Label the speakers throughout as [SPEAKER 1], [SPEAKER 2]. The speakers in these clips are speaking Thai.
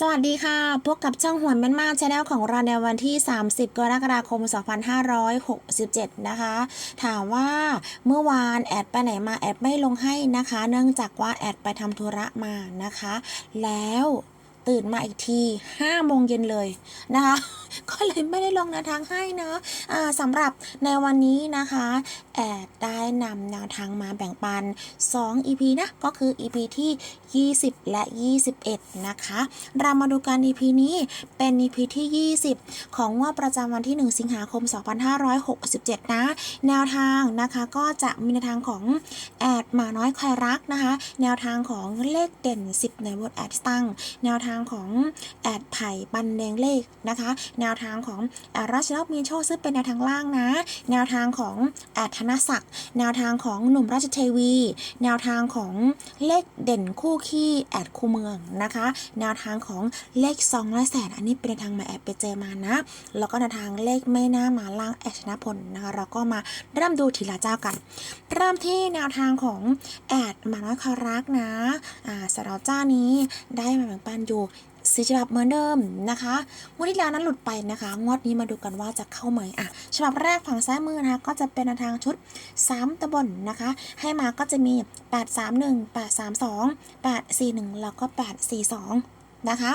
[SPEAKER 1] สวัสดีค่ะ พบกับช่องหวนแม่นมากชาแนลของเราในวันที่ 30 กรกฎาคม 2567 นะคะ ถามว่าเมื่อวานแอดไปไหนมาแอดไม่ลงให้นะคะ เนื่องจากว่าแอดไปทำธุระมานะคะ แล้ว ตื่นมาอีกที5โมงเย็นเลยนะคะ ก็เลยไม่ได้ลงแนวทางให้นะะสำหรับในวันนี้นะคะ แอดได้นำแนวทางมาแบ่งปัน 2 EP นะ ก็คือ EP ที่ 20 และ 21 นะคะ เรามาดูกัน EP นี้เป็น EP ที่ 20 ของงวดประจำวันที่ 1 สิงหาคม 2567 นะ แนวทางนะคะก็จะมีแนวทางของแอดหมาน้อยคอยรักนะคะ แนวทางของเลขเด่น 10 ในบทแอดตั้ง แนวทางางของแอดไผ่บันแดงเลขนะคะ แนวทางของแอดรัชนกมีโชคซึ่งเป็นแนวทางล่างนะ แนวทางของแอดธนศักดิ์แนวทางของหนุ่มราชเทวี แนวทางของเลขเด่นคู่ขี้แอดคู่เมืองนะคะ แนวทางของเลขซองร้อยแสนอันนี้เป็นแนวทางมาแอบไปเจอมานะ แล้วก็แนวทางเลขไม่น่ามาล่างแอดชนะผลนะคะเราก็มาเริ่มดูทีละเจ้ากัน เริ่มที่แนวทางของแอดมาน้อยคารักนะอ่าสำหรับเจ้านี้ได้มาแบ่งปันอยู่สีฉบับเหมือนเดิมนะคะงวดที่แล้วนั้นหลุดไปนะคะ งวดนี้มาดูกันว่าจะเข้าไหมอะฉบับแรกฝั่งซ้ายมือนะคะ ก็จะเป็นแนวทางชุด 3ตะบนนะคะ ให้มาก็จะมี 831 832 841 แล้วก็ 842นะคะ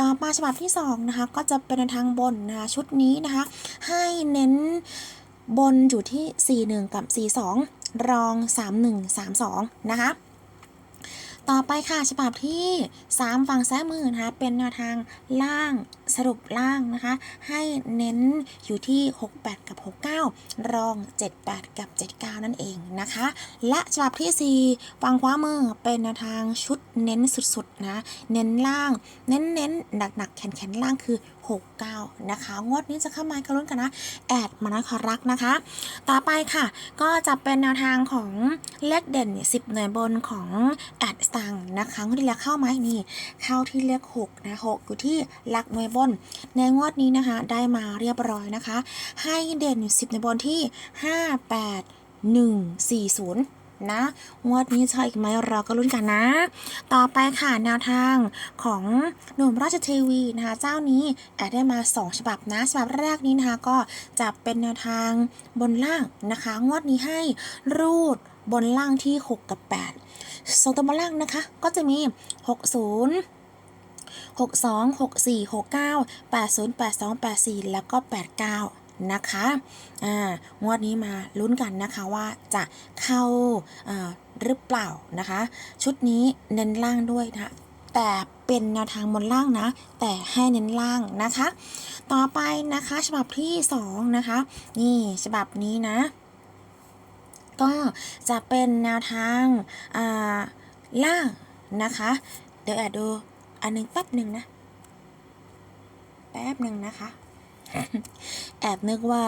[SPEAKER 1] ต่อมาฉบับที่2นะคะ ก็จะเป็นแนวทางบนนะคะชุดนี้นะคะ ให้เน้นบนอยู่ที่ 41 กับ 42 รอง 3132 นะคะ ต่อไปค่ะฉบับที่ 3 ฝั่งซ้ายมือนะคะเป็นแนวทางล่างสรุปล่างนะคะ ให้เน้นอยู่ที่ 68 กับ 69 รอง 78 กับ 79 นั่นเองนะคะ และฉบับที่ 4 ฝั่งขวามือเป็นแนวทางชุดเน้นสุดๆนะเน้นล่าง เน้นเน้นหนักๆแขนๆล่างคือ 69 นะคะ งวดนี้จะเข้ามากระลุ้นกันนะ แอดมานะขอรักนะคะ ต่อไปค่ะ ก็จะเป็นแนวทางของเลขเด่น 10 หน่วยบนของแอดสังนะคะงวดที่แล้วเข้าไหมนี่เข้าที่เลข6นะ6อยู่ที่หลักหน่วยบน ในงวดนี้นะคะ ได้มาเรียบร้อยนะคะ ให้เด่น10หน่วยบนที่5 8 1 4 0นะงวดนี้จะอีกไหมเราก็ลุ้นกันนะ ต่อไปค่ะแนวทางของหนุ่มราชเทวีนะคะเจ้านี้แอดได้มา 2 ฉบับนะฉบับแรกนี้นะคะก็จะเป็นแนวทางบนล่างนะคะ งวดนี้ให้รูดบนล่างที่ 6 กับ 8 ส่วนตัวบนล่างนะคะ ก็จะมี 60 62 64 69 80 82 84 แล้วก็ 89 นะคะอ่างวดนี้มาลุ้นกันนะคะว่าจะเข้าอ่าหรือเปล่านะคะ ชุดนี้เน้นล่างด้วยนะแต่เป็นแนวทางบนล่างนะ แต่ให้เน้นล่างนะคะ ต่อไปนะคะฉบับที่ 2 นะคะ นี่ฉบับนี้นะ ก็จะเป็นแนวทางาล่างนะคะ เดี๋ยวแอบดูอันหนึงแป๊บหนึ่งนะ แป๊บหนึ่งนะคะ แอบนึกว่า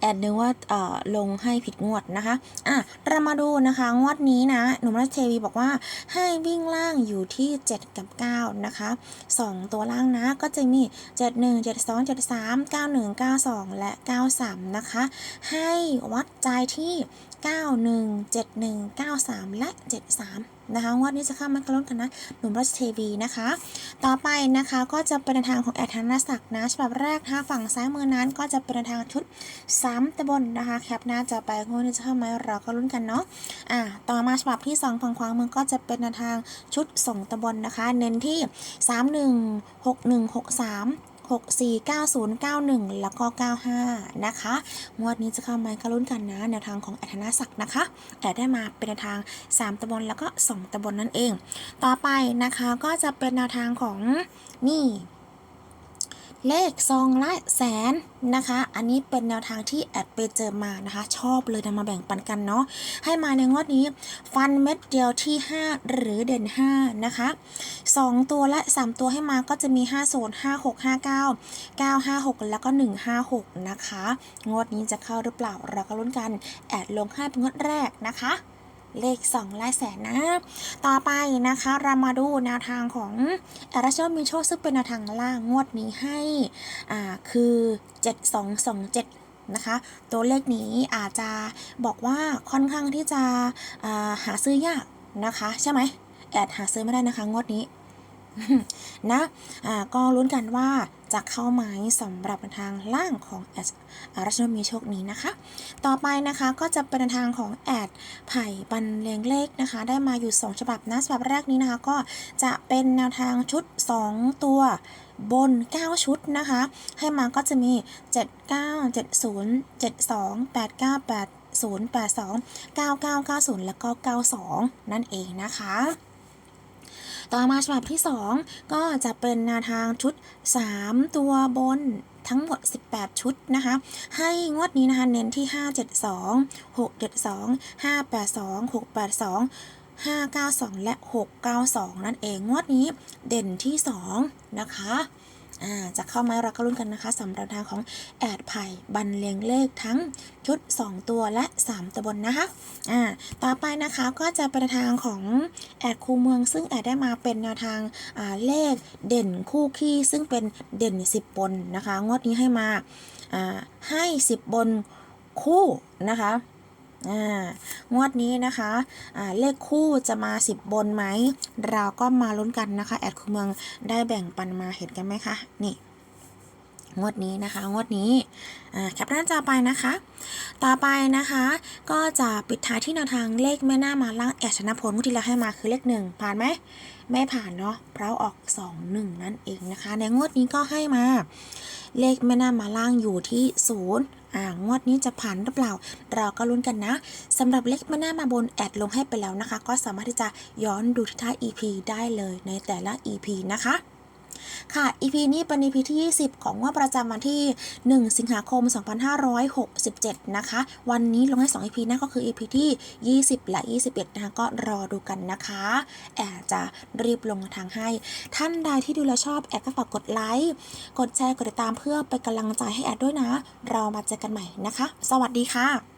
[SPEAKER 1] แอบนึกว่าเอ่อลงให้ผิดงวดนะคะอะเรามาดูนะคะ งวดนี้นะ หนุ่มรัชเทวีบอกว่าให้วิ่งล่างอยู่ที่ 7 กับ 9 นะคะ 2 ตัวล่างนะก็จะมี 71 72 73 91 92 และ 93 นะคะ ให้วัดใจที่ 91 71 93 และ 73 นะคะงวดนี้จะเข้ามากระลุ้นกันนะ หนุ่มรัชเทวีนะคะ ต่อไปนะคะก็จะเป็นทางของแอดธนศักดิ์นะฉบับแรกนะคะฝั่งซ้ายมือนั้นก็จะเป็นทางชุด3ตะบนนะคะแคปหน้าจะไปงวดนี้จะเข้าไหมเราก็ลุ้นกันเนาะอ่าต่อมาฉบับที่ 2 ฝั่งขวามือก็จะเป็นทางชุด2ตะบนนะคะ เน้นที่ 31 64 90 91 แล้วก็ 95 นะคะ งวดนี้จะเข้าไหมก็ลุ้นกันนะ แนวทางของอัธนศักดิ์นะคะ แต่ได้มาเป็นแนวทาง 3ตะบนแล้วก็ 2ตะบนนั่นเอง ต่อไปนะคะก็จะเป็นแนวทางของนี่ เลขซองละแสนนะคะ อันนี้เป็นแนวทางที่แอดไปเจอมานะคะ ชอบเลยนำมาแบ่งปันกันเนาะ ให้มาในงวดนี้ ฟันเม็ดเดียวที่ 5 หรือเด่น 5 นะคะ 2 ตัวและ 3 ตัวให้มาก็จะมี 5 0 5 6 5 9 9 5 6 แล้วก็ 156 นะคะ งวดนี้จะเข้าหรือเปล่าเราก็ลุ้นกัน แอดลงให้เป็นงวดแรกนะคะ เลข2ลายแสนนะ ต่อไปนะคะ เรามาดูแนวทางของแอรชมีโชคซึ่งเป็นแนวทางล่างงวดนี้ให้อ่าคือ 7227นะคะตัวเลขนี้อาจจะบอกว่าค่อนข้างที่จะาหาซื้อยากนะคะ ใช่ไหมแอดหาซื้อไม่ได้นะคะ งวดนี้ นะอ่าก็ลุ้นกันว่าจะเข้าไหมสำหรับทางล่างของแอดรัชนมีโชคนี้นะคะ ต่อไปนะคะก็จะเป็นทางของแอดไผ่บันเลงเลขนะคะ ได้มาอยู่ 2 ฉบับนะฉบับแรกนี้นะคะ ก็จะเป็นแนวทางชุด 2 ตัวบน 9 ชุดนะคะ ให้มาก็จะมี 79 70 72 89 80 82 9990 แล้วก็ 92 นั่นเองนะคะ ต่อมาฉบับที่ 2 ก็จะเป็นแนวทางชุด 3 ตัวบนทั้งหมด 18 ชุดนะคะ ให้งวดนี้นะคะ เน้นที่ 572 672 582 682 592 และ 692 นั่นเอง งวดนี้เด่นที่ 2 นะคะ จะเข้าไมเราก็ลุ้นกันนะคะสำหรับทางของแอดไผ่บันเลงเลขทั้งชุด 2 ตัวและ 3 ตัวบนนะคะอ่าต่อไปนะคะก็จะเป็นทางของแอดคูเมือง ซึ่งแอดได้มาเป็นแนวทางอ่าเลขเด่นคู่ขี้ซึ่งเป็นเด่น 10 บนนะคะ งวดนี้ให้มาอ่าให้ 10 บนคู่นะคะ งวดนี้นะคะอ่าเลขคู่จะมา 10 บนไหม เราก็มาลุ้นกันนะคะ แอดคูเมืองได้แบ่งปันมาเห็นกันไหมคะ นี่งวดนี้นะคะ งวดนี้แคปหน้าจอไปนะคะ ต่อไปนะคะ ก็จะปิดท้ายที่แนวทางเลขแม่หน้ามาล่างแอดชนะผลงวดที่แล้วให้มาคือเลขหนึ่งผ่านไหม ไม่ผ่านเนาะเพราะออก 2 1 นั่นเองนะคะ ในงวดนี้ก็ให้มา เลขแม่น้ามาล่างอยู่ที่ศูนย์อ่างวดนี้จะผ่านหรือเปล่า เราก็ลุ้นกันนะสำหรับเลขแม่น้ามาบนแอดลงให้ไปแล้วนะคะ ก็สามารถที่จะย้อนดูที่ท้าย EP ได้เลยในแต่ละ EP นะคะ ค่ะ EP นี้เป็น EP ที่ 20 ของงวดประจำวันที่ 1 สิงหาคม 2567 นะคะ วันนี้ลงให้ 2 EP นะก็คือ EP ที่ 20 และ 21 นะคะ ก็รอดูกันนะคะแอดจะรีบลงทางให้ ท่านใดที่ดูแลชอบแอดก็ฝากกดไลค์กดแชร์กดติดตามเพื่อเป็นกำลังใจให้แอดด้วยนะ เรามาเจอกันใหม่นะคะ สวัสดีค่ะ